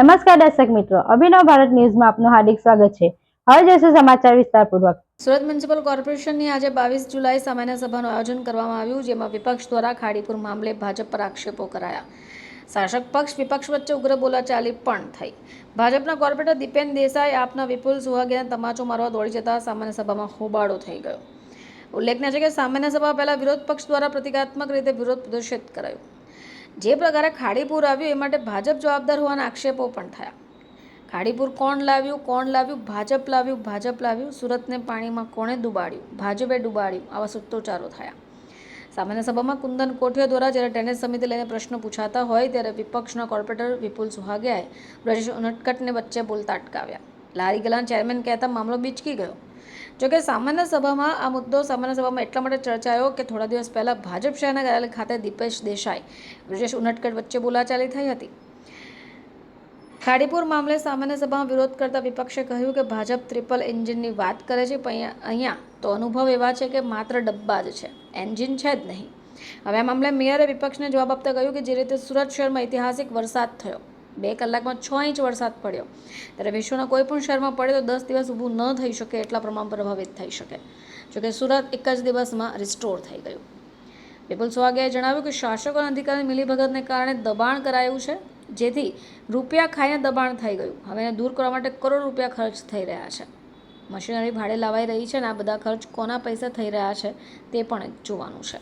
નમસ્કાર દર્શક મિત્રો, અભિનવ ભારત ન્યૂઝમાં આપનું હાર્દિક સ્વાગત છે. હવે જોઈશું સમાચાર વિસ્તારપૂર્વક. સુરત મ્યુનિસિપલ કોર્પોરેશનની આજે બાવીસ જુલાઈ સામાન્ય સભાનું આયોજન કરવામાં આવ્યું, જેમાં વિપક્ષ દ્વારા ખાડીપુર મામલે ભાજપ પર આક્ષેપો કરાયા. શાસક પક્ષ વિપક્ષ વચ્ચે ઉગ્ર બોલાચાલી પણ થઈ. ભાજપના કોર્પોરેટર દીપેન દેસાઈ આપના વિપુલ સુહાગીને તમાચો મારવા દોડી જતા સામાન્ય સભામાં હોબાળો થઈ ગયો. ઉલ્લેખનીય છે કે સામાન્ય સભા પહેલા વિરોધ પક્ષ દ્વારા પ્રતિકાત્મક રીતે વિરોધ પ્રદર્શિત કરાયો. જે પ્રકારે ખાડીપુર આવ્યું, એ માટે ભાજપ જવાબદાર હોવાના આક્ષેપો પણ થયા. ખાડીપુર કોણ લાવ્યું કોણ લાવ્યું, ભાજપ લાવ્યું ભાજપ લાવ્યું, સુરતને પાણીમાં કોણે ડૂબાડ્યું? ભાજપે ડૂબાડ્યું, આવા સૂત્રોચ્ચારો થયા. સામાન્ય સભામાં કુંદન કોઠિયા દ્વારા જ્યારે ટેનિસ સમિતિ લઈને પ્રશ્નો પૂછાતા હોય, ત્યારે વિપક્ષના કોર્પોરેટર વિપુલ સુહાગિયાએ બ્રજેશ ઉનટકટને વચ્ચે બોલતા અટકાવ્યા. લારી ગલાન ચેરમેન કહેતા મામલો બીચકી ગયો. જોકે સામાન્ય સભામાં આ મુદ્દો સામાન્ય સભામાં એટલા માટે ચર્ચાયો કે થોડા દિવસ પહેલાં ભાજપ શહેરના કાર્યાલય ખાતે દીપેશ દેસાઈ, બ્રિજેશ ઉનટકટ વચ્ચે બોલાચાલી થઈ હતી. ખાડીપુર મામલે સામાન્ય સભામાં વિરોધ કરતા વિપક્ષે કહ્યું કે ભાજપ ટ્રિપલ એન્જિનની વાત કરે છે, પણ અહીંયા- તો અનુભવ એવા છે કે માત્ર ડબ્બા જ છે, એન્જિન છે જ નહીં. હવે આ મામલે મેયરે વિપક્ષને જવાબ આપતા કહ્યું કે જે રીતે સુરત શહેરમાં ઐતિહાસિક વરસાદ થયો બે કલાકમાં છ ઇંચ વરસાદ પડ્યો. ત્યારે વિશ્વના કોઈ પણ શહેરમાં પડે તો દસ દિવસ ઊભું ન થઈ શકે એટલા પ્રમાણ પ્રભાવિત થઈ શકે. જોકે સુરત એક જ દિવસમાં રિસ્ટોર થઈ ગયું. બિપુલ સ્વાગેએ જણાવ્યું કે શાસકો અને અધિકારી મિલીભગતને કારણે દબાણ કરાયું છે, જેથી રૂપિયા ખાઈને દબાણ થઈ ગયું. હવે એને દૂર કરવા માટે કરોડ રૂપિયા ખર્ચ થઈ રહ્યા છે. મશીનરી ભાડે લાવાઈ રહી છે અને આ બધા ખર્ચ કોના પૈસા થઈ રહ્યા છે તે પણ જોવાનું છે.